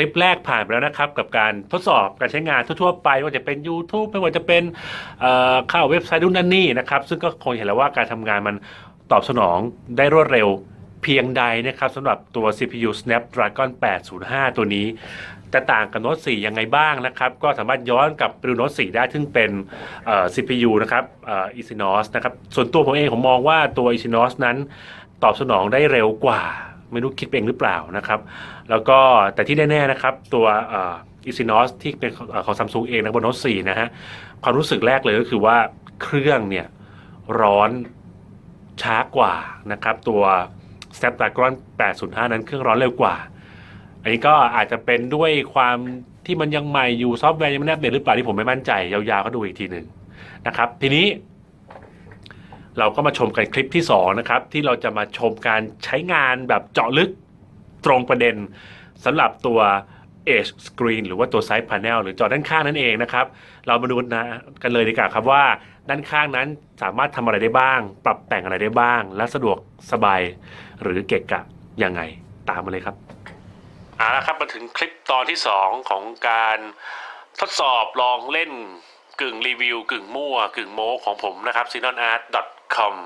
คลิปแรกผ่านไปแล้วนะครับ กับการทดสอบการใช้งานทั่วๆไปว่าจะเป็น YouTube ไม่ว่าจะเป็นเข้าเว็บไซต์นู่นนั่นนี่นะครับ ซึ่งก็คงเห็นแล้วว่าการทำงานมันตอบสนองได้รวดเร็วเพียงใดนะครับสำหรับตัว CPU Snapdragon 805 ตัวนี้ จะต่างกับโน้ต4ยังไงบ้างนะครับ ก็สามารถย้อนกลับไปดูโน้ต4ได้ซึ่งเป็น CPU นะครับเอ่อ Exynos นะครับ ส่วนตัวผมเองผมมองว่าตัว Exynos นั้นตอบสนองได้เร็วกว่า ไม่รู้คิดเองหรือเปล่านะครับ แล้วก็แต่ที่แน่ๆนะครับ ตัวอ่อ Exynos ที่เป็นของเอ่อของเองนะบนโน้ต4นะฮะความรู้สึกแรกเลยก็คือว่าเครื่องเนี่ยร้อนช้ากว่านะครับ ตัว Snapdragon 805 นั้นเครื่องร้อนเร็วกว่า อันนี้ก็อาจจะเป็นด้วยความที่มันยังใหม่อยู่ซอฟต์แวร์ยังไม่แนบเดตหรือเปล่าที่ผมไม่มั่นใจ ยาวๆก็ดูอีกทีหนึ่งนะครับ ทีนี้ เราก็มาชมกันคลิปที่2นะครับที่เราจะมาชมการใช้งานแบบเจาะลึกตรงประเด็นสำหรับตัว Edge Screen หรือว่าตัว Side Panel หรือจอด้านข้างนั่นเองนะครับ เรามาดูนะกันเลยดีกว่าครับว่าด้านข้างนั้นสามารถทำอะไรได้บ้าง ปรับแต่งอะไรได้บ้าง และสะดวกสบายหรือเกะกะยังไงตามมาเลยครับเอาละครับมาถึงคลิปตอนที่ 2 ของการทดสอบลองเล่นกึ่งรีวิว กึ่งมั่ว กึ่งโม้ของผมนะครับ s i n o n a r t com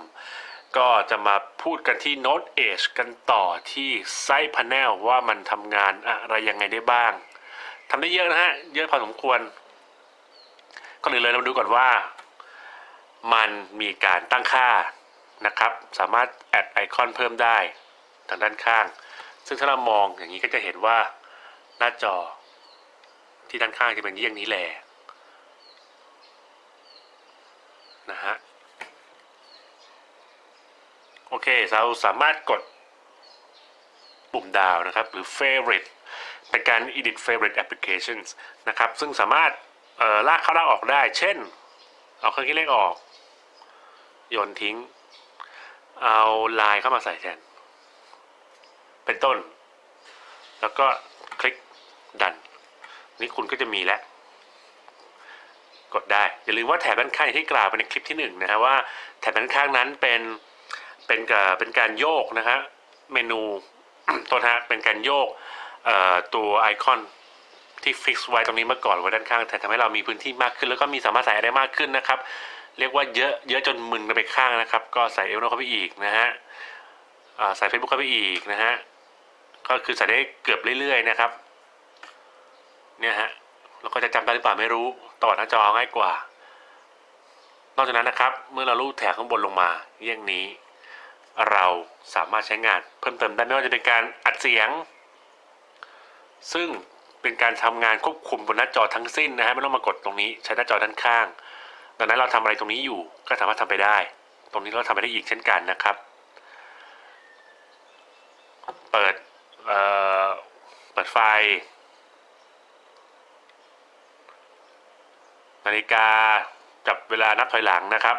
ก็จะมาพูดกันที่ Note Edge กันต่อที่ Side Panel ว่ามันทำงานอะไรยังไงได้บ้างทำได้เยอะนะฮะ เยอะพอสมควรก็เลยเลยเราดูก่อนว่า มันมีการตั้งค่านะครับ สามารถแอดไอคอนเพิ่มได้ทางด้านข้าง ซึ่งถ้าเรามองอย่างนี้ก็จะเห็นว่าหน้าจอที่ด้านข้างจะเป็นเยี่ยงนี้แหละนะฮะ โอ เค เราสามารถกดปุ่มดาวนะครับ หรือ favorite เป็นการ edit favorite applications นะครับ ซึ่งสามารถลากเข้าลากออกได้ เช่น เอาเครื่องคิดเลขออก โยนทิ้ง เอาลายเข้ามาใส่แทน เป็นต้น แล้วก็คลิกดัน นี่คุณก็จะมีแล้ว กดได้ อย่าลืมว่าแถบด้านข้างที่กล่าวไปในคลิปที่หนึ่งนะฮะว่าแถบด้านข้างนั้นเป็น เป็นกับเป็นการโยกนะฮะเมนูตัวนะฮะเป็นการโยกตัวไอคอนที่ฟิกซ์ไว้ตรงนี้เมื่อก่อนไว้ด้านข้างแต่ทำให้เรามีพื้นที่มากขึ้น แล้วก็มีสามารถใส่อะไรมากขึ้นนะครับ เรียกว่าเยอะเยอะจนมึนไปข้างนะครับ ก็ใส่เอลโนเข้าไปอีกนะฮะใส่ Facebook เข้าไปอีกนะฮะก็คือใส่ได้เกือบเรื่อยๆนะครับ เนี่ยฮะแล้วก็จะจำได้หรือเปล่าไม่รู้ต่อหน้าจอง่ายกว่า นอกจากนั้นนะครับ เมื่อเราลูดแถบข้างบนลงมาเยี่ยงนี้ เราสามารถใช้งานเพิ่มเติมได้ไม่ว่าจะเป็นการอัดเสียง ซึ่งเป็นการทำงานควบคุมบนหน้าจอทั้งสิ้นนะฮะไม่ต้องมากดตรงนี้ใช้หน้าจอด้านข้าง ดังนั้นเราทำอะไรตรงนี้อยู่ก็สามารถทำไปได้ ตรงนี้เราทำไปได้อีกเช่นกันนะครับ เปิดเอ่อเปิดไฟ นาฬิกาจับเวลานับถอยหลังนะครับ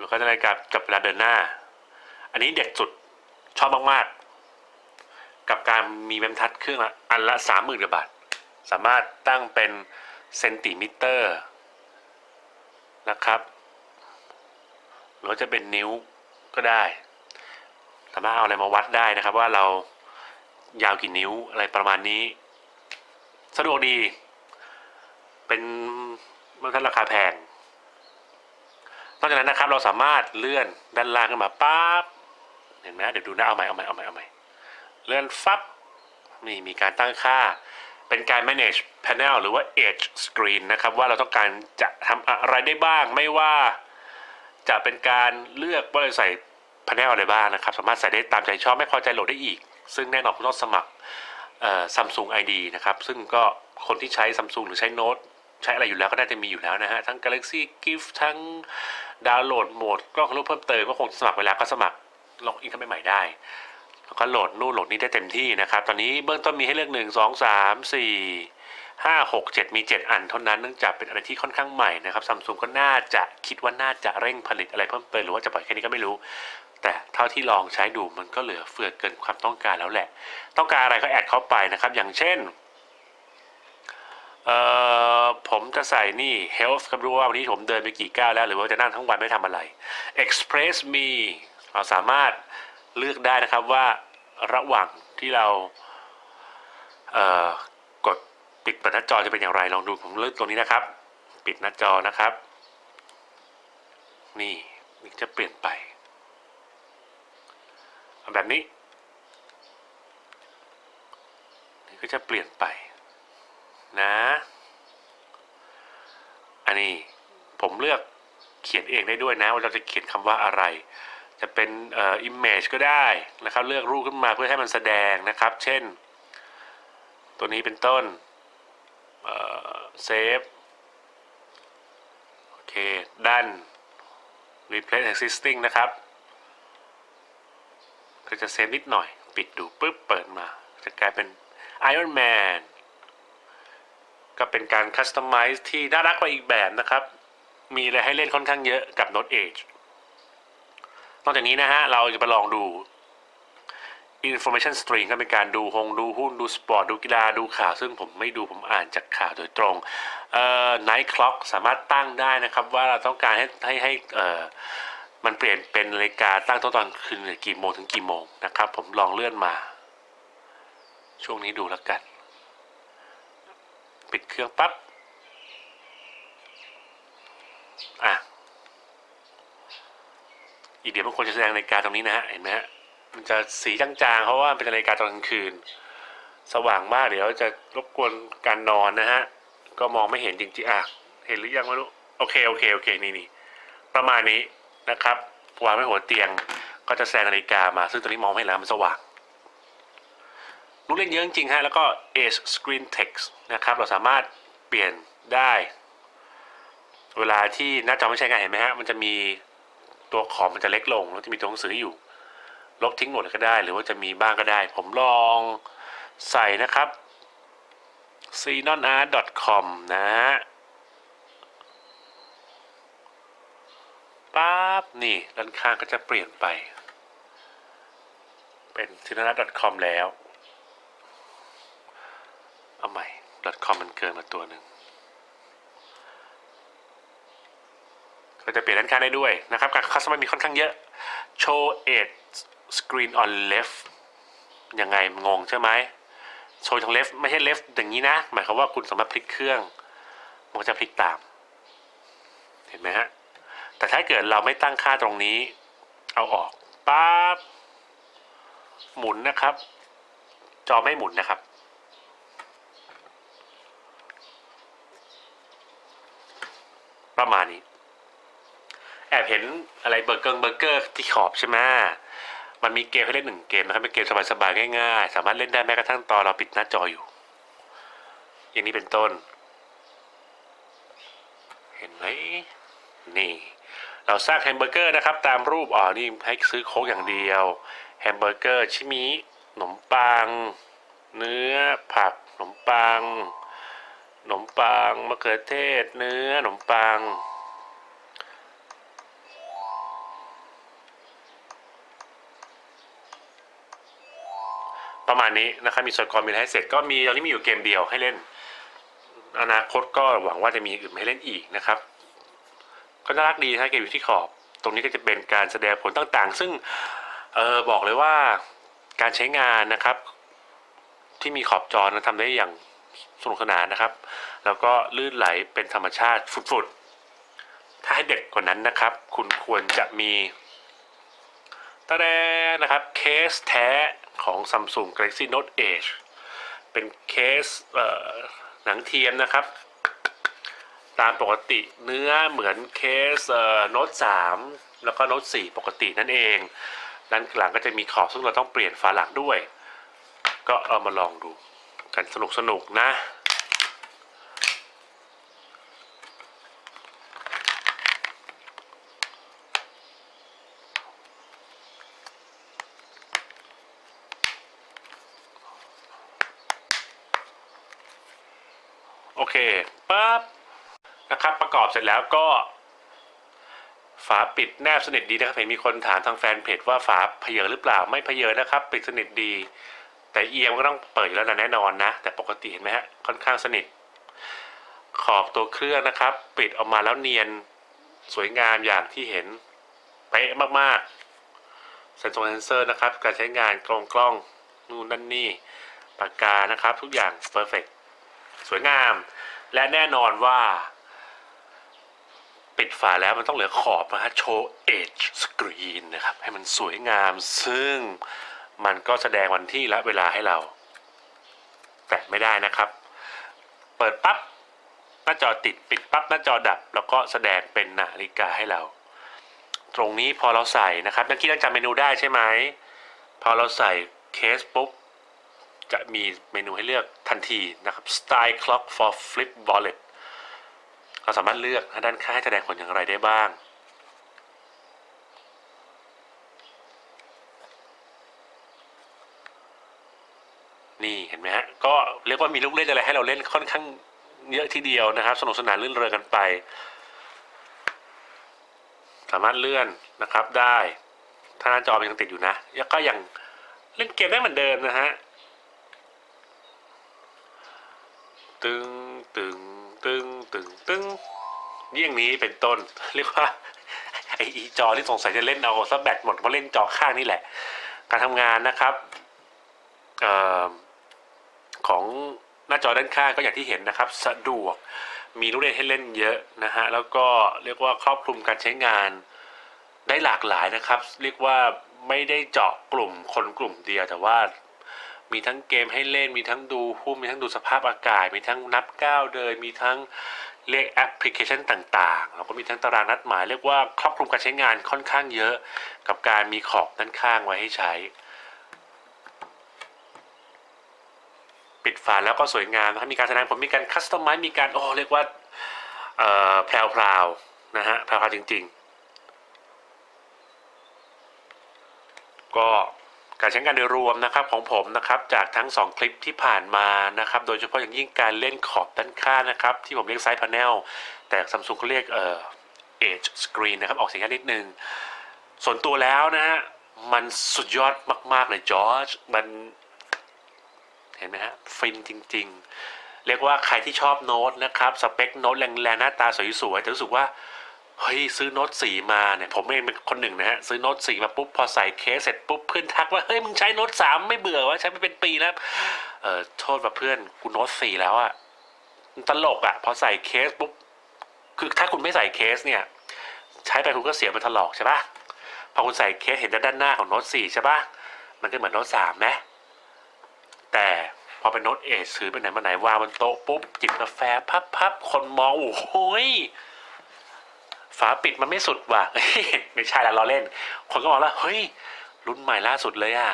หรือก็นาฬิกาจับเวลาเดินหน้า อันนี้เด็ดสุดชอบมากๆ กับการมีแมมทัดเครื่องละอันละสามหมื่นกว่าบาท สามารถตั้งเป็นเซนติมิเตอร์นะครับหรือจะเป็นนิ้วก็ได้ สามารถเอาอะไรมาวัดได้นะครับ ว่าเรายาวกี่นิ้วอะไรประมาณนี้ สะดวกดี เป็นมันทัดราคาแพง นอกจากนั้นนะครับเราสามารถเลื่อนด้านล่างขึ้นมาปั๊บเห็นไหมเดี๋ยวดูนะเอาใหม่เอาใหม่เอาใหม่เอาใหม่เลื่อนฟับนี่มีการตั้งค่าเป็นการ manage panel หรือว่า edge screen นะครับว่าเราต้องการจะทำอะไรได้บ้างไม่ว่าจะเป็นการเลือกว่าเราใส่ panel อะไรบ้างนะครับ สามารถใส่ได้ตามใจชอบไม่พอใจโหลดได้อีก ซึ่งแน่นอนคุณต้องสมัคร Samsung ID นะครับ ซึ่งก็คนที่ใช้ Samsung หรือใช้โน้ต ใช้อะไรอยู่แล้วก็น่าจะมีอยู่แล้วนะฮะ ทั้ง Galaxy Gift ทั้งดาวน์โหลดโหมดกล้องรูปเพิ่มเติมก็คงสมัครไปแล้วก็สมัครล็อกอินเข้าไปใหม่ได้แล้วก็โหลดนู่นโหลดนี้ได้เต็มที่นะครับ ตอนนี้เบื้องต้นมีให้เลือกหนึ่งสองสามสี่ห้าหกเจ็ดมีเจ็ดอันเท่านั้นเนื่องจากเป็นอะไรที่ค่อนข้างใหม่นะครับซัมซุงก็น่าจะคิดว่าน่าจะเร่งผลิตอะไรเพิ่มเติมหรือว่าจะปล่อยแค่นี้ก็ไม่รู้ แต่เท่าที่ลองใช้ดูมันก็เหลือเฟือเกินความต้องการแล้วแหละ ต้องการอะไรก็แอดเข้าไปนะครับ อย่างเช่น เอ่อผมจะใส่นี่ health ครับรู้ว่าวันนี้ผมเดินไปกี่ก้าวแล้ว หรือว่าจะนั่งทั้งวันไม่ทำอะไร express me เราสามารถเลือกได้นะครับว่าระหว่างที่เราเอ่อกดปิดเปิดหน้าจอจะเป็นอย่างไรลองดูผมเลือกตัวนี้นะครับ ปิดหน้าจอนะครับ นี่มันจะเปลี่ยนไปแบบนี้นี่ก็จะเปลี่ยนไป นะ อันนี้ผมเลือกเขียนเองได้ด้วยนะว่าเราจะเขียนคำว่าอะไร จะเป็นเอ่อ image ก็ได้นะครับ เลือกรูปขึ้นมาเพื่อให้มันแสดงนะครับ เช่น ตัวนี้เป็นต้นเอ่อ save โอเค done replace existing นะครับ ก็จะเซฟนิดหน่อย ปิดดูปุ๊บเปิดมา จะกลายเป็น Iron Man ก็เป็นการ customize ที่น่ารักไปอีกแบบนะครับ มีอะไรให้เล่นค่อนข้างเยอะกับ Note Edge นอกจากนี้นะฮะ เราจะไปลองดู Information Stream ก็เป็นการดูหงดูหุ้นดูสปอร์ต ดูกีฬาดูข่าว ซึ่งผมไม่ดูผมอ่านจากข่าวโดยตรงเอ่อ Night Clock สามารถตั้งได้นะครับ ว่าเราต้องการให้ให้ให้เอ่อมันเปลี่ยนเป็นนาฬิกาตั้งต้นตอนคืนกี่โมงถึงกี่โมงนะครับ ผมลองเลื่อนมา ช่วงนี้ดูแล้วกัน ปิดเครื่องปั๊บอะอีกเดี๋ยวมันควรจะแสดงนาฬิกาตรงนี้นะฮะเห็นไหมฮะมันจะสีจางๆเพราะว่าเป็นนาฬิกาตอนกลางคืน สว่างมากเดี๋ยวจะรบกวนการนอนนะฮะก็มองไม่เห็นจริงๆอะเห็นหรือยังไม่รู้โอเคโอเคโอเคนี่นี่ประมาณนี้นะครับวางไว้หัวเตียงก็จะแสดงนาฬิกามา ซึ่งตัวนี้มองไม่เห็นแล้วมันสว่าง ลูกเล่นเยอะจริงฮะ แล้วก็ Edge Screen Text นะครับ เราสามารถเปลี่ยนได้ เวลาที่หน้าจอไม่ใช้งานเห็นไหมฮะ มันจะมีตัวขอบมันจะเล็กลง แล้วจะมีตัวหนังสืออยู่ ลบทิ้งหมดเลยก็ได้ หรือว่าจะมีบ้างก็ได้ ผมลองใส่นะครับ c n o n a r t c o m นะฮะปั๊บนี่ด้านข้างก็จะเปลี่ยนไป เป็น c n o n a r t c o m แล้ว เอาใหม่ .com มันเกินมาตัวหนึ่งก็จะเปลี่ยนด้านข้างได้ด้วยนะครับการคัสตอมมีค่อนข้างเยอะ show edge screen on left ยังไงงงใช่ไหมโชว์ทาง left ไม่ใช่ left อย่างนี้นะ หมายความว่าคุณสามารถพลิกเครื่อง มันก็จะพลิกตาม เห็นไหมฮะ แต่ถ้าเกิดเราไม่ตั้งค่าตรงนี้ เอาออกปั๊บหมุนนะครับ จอไม่หมุนนะครับ ประมาณนี้ แอบเห็นอะไรเบอร์เกอร์เบอร์เกอร์ที่ขอบใช่ไหมมันมีเกมให้เล่นหนึ่งเกมนะครับเป็นเกมสบายๆง่ายๆ สามารถเล่นได้แม้กระทั่งตอนเราปิดหน้าจออยู่ อย่างนี้เป็นต้น เห็นไหมนี่ เราสร้างแฮมเบอร์เกอร์นะครับ ตามรูปอ๋อนี่ให้ซื้อโค้กอย่างเดียวแฮมเบอร์เกอร์ชิมิขนมปัง เนื้อผักขนมปัง นมปังมะเขือเทศเนื้อขนมปัง ประมาณนี้นะครับมีส่วนคอมมีให้เสร็จก็มีตอนนี้มีอยู่เกมเดียวให้เล่น อนาคตก็หวังว่าจะมีอื่นให้เล่นอีกนะครับ ก็น่ารักดีนะเกมอยู่ที่ขอบ ตรงนี้ก็จะเป็นการแสดงผลต่างๆ ซึ่งเออบอกเลยว่าการใช้งานนะครับ ที่มีขอบจอนะทำได้อย่าง สนุกสนานนะครับ แล้วก็ลื่นไหลเป็นธรรมชาติฟุดๆ ถ้าให้เด็กกว่านั้นนะครับ คุณควรจะมีตะแดนะครับเคสแท้ของ Samsung Galaxy Note Edge เป็นเคสเอ่อหนังเทียมนะครับ ตามปกติเนื้อเหมือนเคสเอ่อโน้ต3แล้วก็โน้ต4ปกตินั่นเองด้านหลังก็จะมีขอบซึ่งเราต้องเปลี่ยนฝาหลังด้วย ก็เอามาลองดู กันสนุกสนุกๆนะ โอเคปั๊บนะครับประกอบเสร็จแล้วก็ฝาปิดแนบสนิทดีนะครับเห็นมีคนถามทางแฟนเพจว่าฝาเพเยอหรือเปล่าไม่เพเยอนะครับ ปิดสนิทดี แต่เอียงก็ต้องเปิดอยู่แล้วนะแน่นอนนะ แต่ปกติเห็นไหมฮะค่อนข้างสนิท ขอบตัวเครื่องนะครับ ปิดออกมาแล้วเนียนสวยงามอย่างที่เห็นเป๊ะมากๆเซนซอร์เซนเซอร์นะครับ การใช้งานกล้องกล้องนู่นนั่นนี่ปากกานะครับ ทุกอย่างเ perfect สวยงาม และแน่นอนว่า ปิดฝาแล้วมันต้องเหลือขอบนะฮะโชว์ edge screen นะครับ ให้มันสวยงามซึ่ง มันก็แสดงวันที่และเวลาให้เรา แตะไม่ได้นะครับ เปิดปั๊บหน้าจอติดปิดปั๊บหน้าจอดับ แล้วก็แสดงเป็นนาฬิกาให้เรา ตรงนี้พอเราใส่นะครับนักกี้ยังจำเมนูได้ใช่ไหมพอเราใส่เคสปุ๊บจะมีเมนูให้เลือกทันทีนะครับ Style Clock for Flip Wallet เราสามารถเลือกด้านข้างให้แสดงผลอย่างไรได้บ้าง นี่เห็นไหมฮะก็เรียกว่ามีลูกเล่นอะไรให้เราเล่นค่อนข้างเยอะทีเดียวนะครับ สนุกสนานลื่นเริงกันไป สามารถเลื่อนนะครับได้ ถ้าหน้าจอมันยังติดอยู่นะแล้วก็ยังเล่นเกมได้เหมือนเดิมนะฮะตึงตึงตึงตึงตึงเยี่ยงนี้เป็นต้น เรียกว่าไออีจอที่สงสัยจะเล่นเอาซะแบตหมดเพราะเล่นจอข้างนี่แหละ การทำงานนะครับ เอ่อ ของหน้าจอด้านข้างก็อย่างที่เห็นนะครับ สะดวกมีลูกเล่นให้เล่นเยอะนะฮะแล้วก็เรียกว่าครอบคลุมการใช้งานได้หลากหลายนะครับ เรียกว่าไม่ได้เจาะกลุ่มคนกลุ่มเดียวแต่ว่ามีทั้งเกมให้เล่น มีทั้งดูหุ้นมีทั้งดูสภาพอากาศ มีทั้งนับก้าวเดิน มีทั้งเรียกแอปพลิเคชันต่างๆ แล้วก็มีทั้งตารางนัดหมาย เรียกว่าครอบคลุมการใช้งานค่อนข้างเยอะ กับการมีขอบด้านข้างไว้ให้ใช้ ปิดฝาแล้วก็สวยงามนะครับมีการแสดงผลมีการคัสตอมไมซ์มีการโอ้เรียกว่าเอ่อแพรวๆนะฮะแพรวๆจริง ๆ ก็การใช้งานโดยรวมนะครับของผมนะครับจากทั้ง 2 คลิปที่ผ่านมานะครับ โดยเฉพาะอย่างยิ่งการเล่นขอบด้านข้างนะครับ ที่ผมเรียกไซส์พา n เนลแต่ซัมซุงเขาเรียกเอ่อ edge screen นะครับ ออกเสียงยากนิดนึง ส่วนตัวแล้วนะฮะ มันสุดยอดมาก ๆ เลยจอร์จมัน เห็นไหมฮะฟินจริง ๆ เรียกว่าใครที่ชอบโน้ตนะครับสเปคโน้ตแรงๆหน้าตาสวยๆแต่รู้สึกว่าเฮ้ยซื้อโน้ตสีมาเนี่ยผมเองเป็นคนหนึ่งนะฮะซื้อโน้ตสีมาปุ๊บพอใส่เคสเสร็จปุ๊บเพื่อนทักว่าเฮ้ยมึงใช้โน้ตสามไม่เบื่อวะใช้ไมาเป็นปีแล้วเออโทษว่าเพื่อนกูโน้ตสี่แล้วอะตลกอะพอใส่เคสปุ๊บคือถ้าคุณไม่ใส่เคสเนี่ย ใช้ไปคุณก็เสียมันถลอกใช่ปะพอคุณใส่เคสเห็นด้านหน้าของโน้ตสี่ใช่ปะมันก็เหมือนโน้ตสามนะ แต่พอเป็นโน้ตเอถือไปไหนมาไหนวางบนโต๊ะปุ๊บจิบกาแฟพับพับคนมองโอ้โหยฝาปิดมันไม่สุดว่ะไม่ใช่ละเราเล่น คนก็มองแล้วเฮ้ย รุ่นใหม่ล่าสุดเลยอะ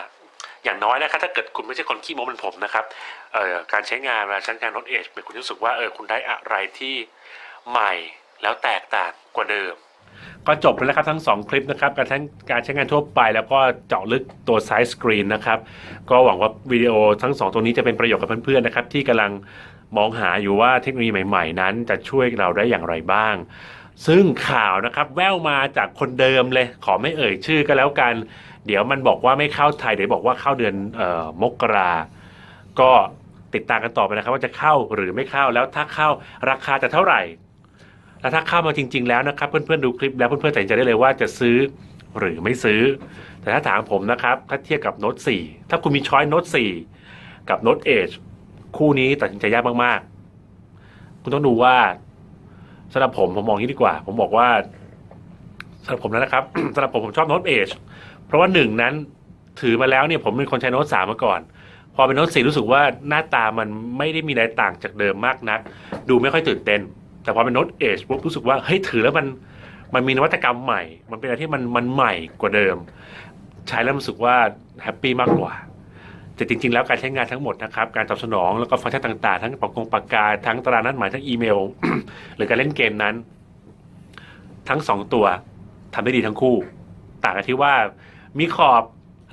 อย่างน้อยนะครับถ้าเกิดคุณไม่ใช่คนขี้โม้เป็นผมนะครับเอ่อการใช้งานเวลาใช้งานโน้ตเอชเป็นคุณรู้สึกว่าเออคุณได้อะไรที่ใหม่แล้วแตกต่างกว่าเดิม ก็จบไปแล้วครับทั้ง 2 คลิปนะครับการทั้งการใช้งานทั่วไป แล้วก็เจาะลึกตัวไซส์สกรีนนะครับก็หวังว่าวิดีโอทั้ง 2 ตัวนี้จะเป็นประโยชน์กับเพื่อนๆนะครับที่กำลังมองหาอยู่ว่าเทคโนโลยีใหม่ๆ นั้นจะช่วยเราได้อย่างไรบ้าง ซึ่งข่าวนะครับแววมาจากคนเดิมเลย ขอไม่เอ่ยชื่อก็แล้วกัน เดี๋ยวมันบอกว่าไม่เข้าไทยเดี๋ยวบอกว่าเข้าเดือนออมกราก็ติดตามกันต่อไปนะครับ ว่าจะเข้าหรือไม่เข้าแล้วถ้าเข้าราคาจะเท่าไหร่ แล้วถ้าเข้ามาจริง ๆ แล้วนะครับ เพื่อนๆดูคลิปแล้วเพื่อนๆตัดสินใจได้เลยว่าจะซื้อหรือไม่ซื้อ แต่ถ้าถามผมนะครับ ถ้าเทียบกับโน้ต4ถ้าคุณมีช้อยโน้ต4กับโน้ตเอชคู่นี้ตัดสินใจยากมากๆ คุณต้องดูว่าสำหรับผมผมมองนี้ดีกว่า ผมบอกว่าสำหรับผมนะครับสำหรับผมผมชอบโน้ตเอชเพราะว่าหนึ่งนั้นถือมาแล้วเนี่ยผมเป็นคนใช้โน้ตสามมาก่อน พอเป็นโน้ตสี่รู้สึกว่าหน้าตามันไม่ได้มีอะไรต่างจากเดิมมากนัก ดูไม่ค่อยตื่นเต้น แต่พอเป็นโน้ตเอชปุ๊บรู้สึกว่าเฮ้ยถือแล้วมันมันมีนวัตกรรมใหม่ มันเป็นอะไรที่มันมันใหม่กว่าเดิม ใช้แล้วรู้สึกว่าแฮปปี้มากกว่า แต่จริง ๆ แล้วการใช้งานทั้งหมดนะครับ การตอบสนองแล้วก็ฟังก์ชันต่างๆ ทั้งปากกงปากกา ทั้งตารางนัดหมายทั้งอีเมล หรือการเล่นเกมนั้น ทั้งสองตัวทำได้ดีทั้งคู่ ต่างกันที่ว่ามีขอบ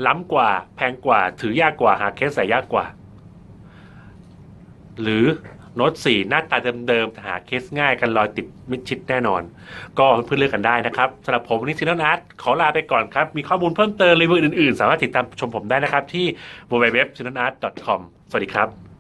ล้ำกว่า แพงกว่า ถือยากกว่าหาเคสใส่ยากกว่า หรือ โน้ตสี่หน้าตาเดิมๆหาเคสง่ายกันรอยติดมิดชิดแน่นอน ก็เพื่อนเลือกกันได้นะครับสำหรับผมวันนี้ซินนอาร์ตขอลาไปก่อนครับ มีข้อมูลเพิ่มเติมรีวิวอื่นๆ สามารถติดตามชมผมได้นะครับที่ www.sinonart.com สวัสดีครับ